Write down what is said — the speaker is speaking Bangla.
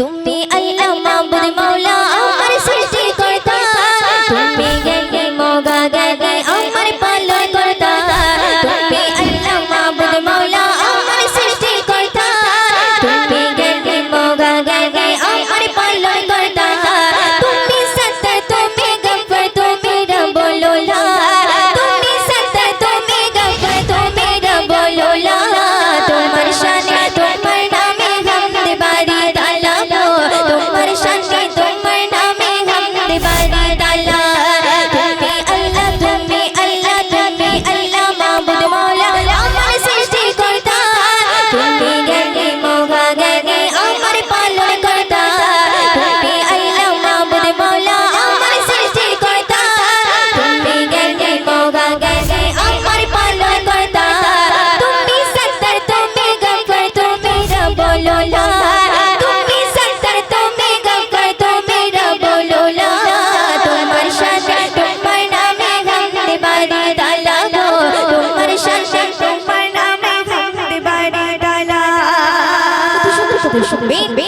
তুমি আল্লাহ মাবুদ মাওলা Big